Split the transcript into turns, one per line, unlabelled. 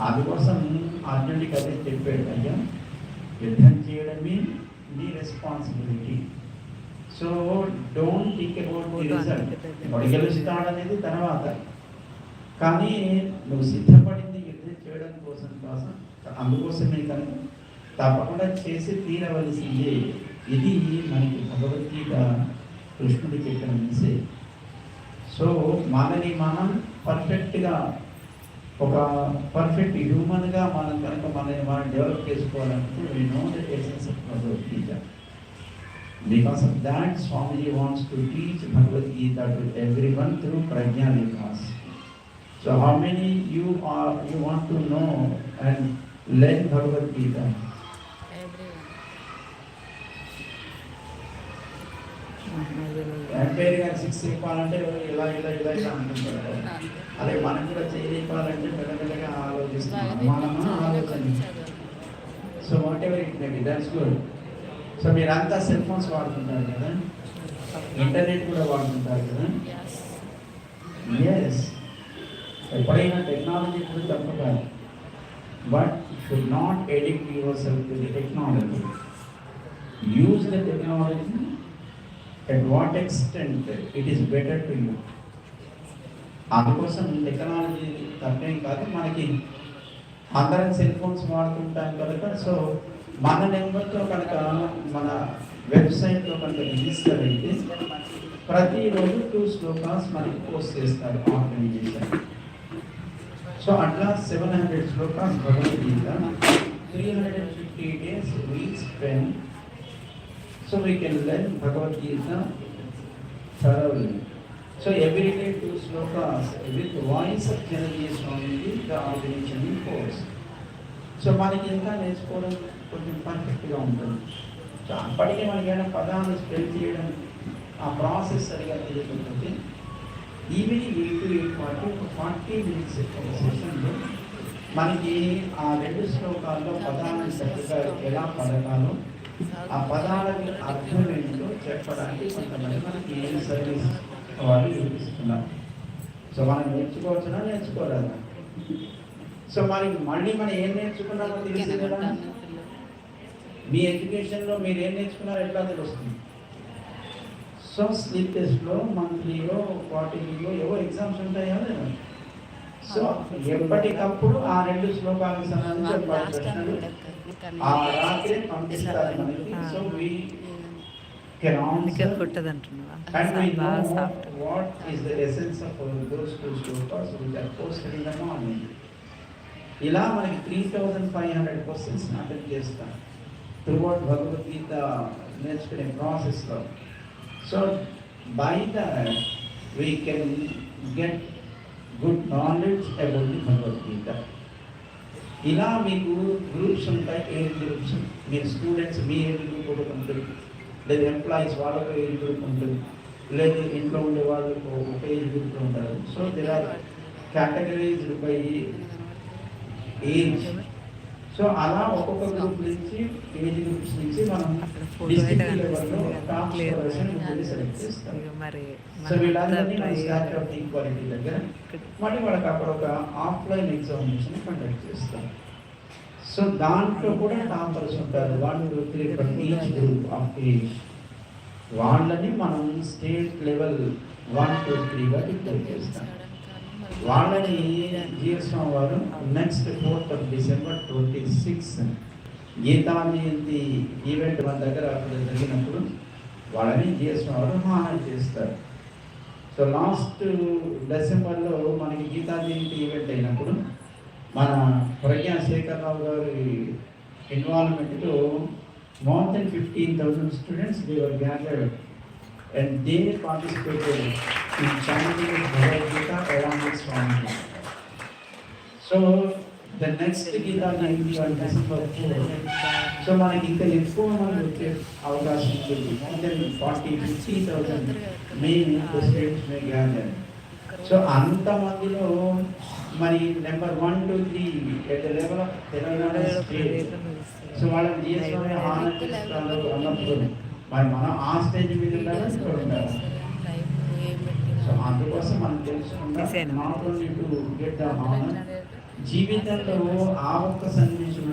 అందుకోసం అర్జునుడికి అదే చెప్పాడు అయ్యా యుద్ధం చేయడమే నీ responsibility so don't think about the result వాడు గెలుస్తాడనేది తర్వాత. కానీ నువ్వు సిద్ధపడింది యుద్ధం చేయడం కోసం కోసం అందుకోసమే కనుక తప్పకుండా చేసి తీరవలసిందే. ఇది మనకి భగవద్గీత కృష్ణుడు చెప్పిన మెసేజ్ సో మనని మనం పర్ఫెక్ట్గా ఒక పర్ఫెక్ట్ హ్యూమన్గా మనం కనుక మనని మనం డెవలప్ చేసుకోవాలంటే we know the essence of Bhagavad Gita because of that Swamiji wants to teach Bhagavad Gita to everyone through Pragya Vikas so how many you are you want to know and learn Bhagavad Gita empire గారు six ఇవ్వాలంటే ఇలా ఇలా ఇలా ఇలా అంటుంటారు. అదే మనం కూడా చేయలేపాలంటే మెల్లమెల్లగా ఆలోచిస్తున్నాం. మనము ఆలోచన so whatever it maybe that's good so మీరంతా సెల్ ఫోన్స్ వాడుతుంటారు కదా? ఇంటర్నెట్ కూడా వాడుతుంటారు కదా? ఎస్ ఎప్పుడైనా టెక్నాలజీ కూడా తప్పు కాదు but should not addict yourself to the technology use the technology at what extent it is better to you? అందుకోసం టెక్నాలజీ తప్పేం కాదు. మనకి అందరం సెల్ ఫోన్స్ వాడుతుంటాం కనుక సో మన నెంబర్తో కనుక మన వెబ్సైట్లో కనుక రిజిస్టర్ అయితే ప్రతిరోజు టూ శ్లోకాస్ మనకి పోస్ట్ చేస్తారు ఆర్గనైజేషన్. సో అట్లా seven hundred shlokas Bhagavad Gita. Three hundred and fifty days weeks spend So we can learn Bhagavad Gita thoroughly. So every day two slokas with voice of Janaji the organization so మనకి ఇంకా నేర్చుకోవడం? కొంచెం పర్ఫెక్ట్గా ఉంటుంది. So అప్పటికే మనకి ఏమైనా పదాలు స్పెల్ చేయడం ఆ ప్రాసెస్ సరిగా తెలియకపోతే ఈవినింగ్ ఎయిట్ టు ఎయిట్ ఒక ఫార్టీ మినిట్స్ సెషన్లో మనకి ఆ రెండు శ్లోకాల్లో పదాలను చక్కగా ఎలా పడతాలో ఆ పదాలకి అర్థం ఏంటో చెప్పడానికి కొంతమంది మనకి ఏం సర్వీస్ వాళ్ళు చూపిస్తున్నారు. సో మనం నేర్చుకోవచ్చునా నేర్చుకోలేదా? సో మరి మళ్ళీ మనం ఏం నేర్చుకున్నామో తెలిసి కదా? మీ ఎడ్యుకేషన్లో మీరు ఏం నేర్చుకున్నారో ఎట్లా తెలుస్తుంది? సో స్లీప్ టెస్ట్లో మంత్లీలో క్వార్టర్లీలో ఏవో ఎగ్జామ్స్ ఉంటాయా లేదా. సో ఎప్పటికప్పుడు ఆ రెండు శ్లోకాలకు సంబంధించి ఒక పది ప్రశ్నలు ఆ రాత్రి పంపిస్తారు మనకి. సో వి కెన్
బాగా సాఫ్ట్.
ఇలా మనకి three thousand five hundred questions attend చేస్తాం. త్రూఅవుట్ భగవద్గీత నేర్చుకునే ప్రాసెస్లో so by we can get good knowledge about the Bhagavad Gita. ఇలా మీకు గ్రూప్స్ ఉంటాయి ఏజ్ గ్రూప్స్ మీరు స్టూడెంట్స్ మీ ఏజ్ గ్రూప్ ఒకటి ఉంటుంది. లేదా ఎంప్లాయీస్ వాళ్ళకు ఏజ్ గ్రూప్ ఉంటుంది. లేదు ఇంట్లో ఉండే వాళ్ళు ఒక ఏజ్ గ్రూప్లో ఉంటారు. So there are categories by age so అలా ఒక్కొక్క గ్రూప్ నుంచి ఏజ్ గ్రూప్స్ నుంచి మనం డిస్ట్రిక్ట్ లెవెల్లో టాప్ సెలెక్ట్ చేస్తాం. సో వీళ్ళందరినీ మన
try
స్టాచ్యూ ఆఫ్ ఈక్వాలిటీ దగ్గర. మళ్ళీ వాళ్ళకి అక్కడ ఒక ఆఫ్లైన్ ఎగ్జామినేషన్ కండక్ట్ చేస్తాం. సో దాంట్లో కూడా టాపర్స్ ఉంటారు. Two three from each group of age వాళ్ళని మనం స్టేట్ లెవెల్ వన్ టూ త్రీగా డిక్లేర్ చేస్తాం. వాళ్ళని జీవస్వామి వారు next fourth of December twenty six Gita Jayanti event మన దగ్గర అక్కడ జరిగినప్పుడు వాళ్ళని జిఎస్ఎం వారు హానర్ చేస్తారు. సో లాస్ట్ డిసెంబర్లో మనకి గీతా జయంతి ఈవెంట్ అయినప్పుడు మన ప్రజ్ఞా శేఖర్రావు గారి ఇన్వాల్వ్మెంట్లో more than fifteen thousand students they were gathered and they participated in chanting Bhagavad Gita along with Swami so the next Gita Jayanti on December four so మనకి ఇంకా ఎక్కువ మంది వచ్చే అవకాశం ఉంటుంది more than forty fifty thousand main students may gather so అంతమందిలో మరి number one two three at the level of Telangana state so వాళ్ళని జిఎస్ఓని ఆనంద చేస్తారు అన్నప్పుడు మరి మనం ఆ స్టేజ్ మీద అందుకోసం మనం తెలుసుకుందాం
Design.
Not only to get the జీవితంలో ఆ ఒక్క సందేశం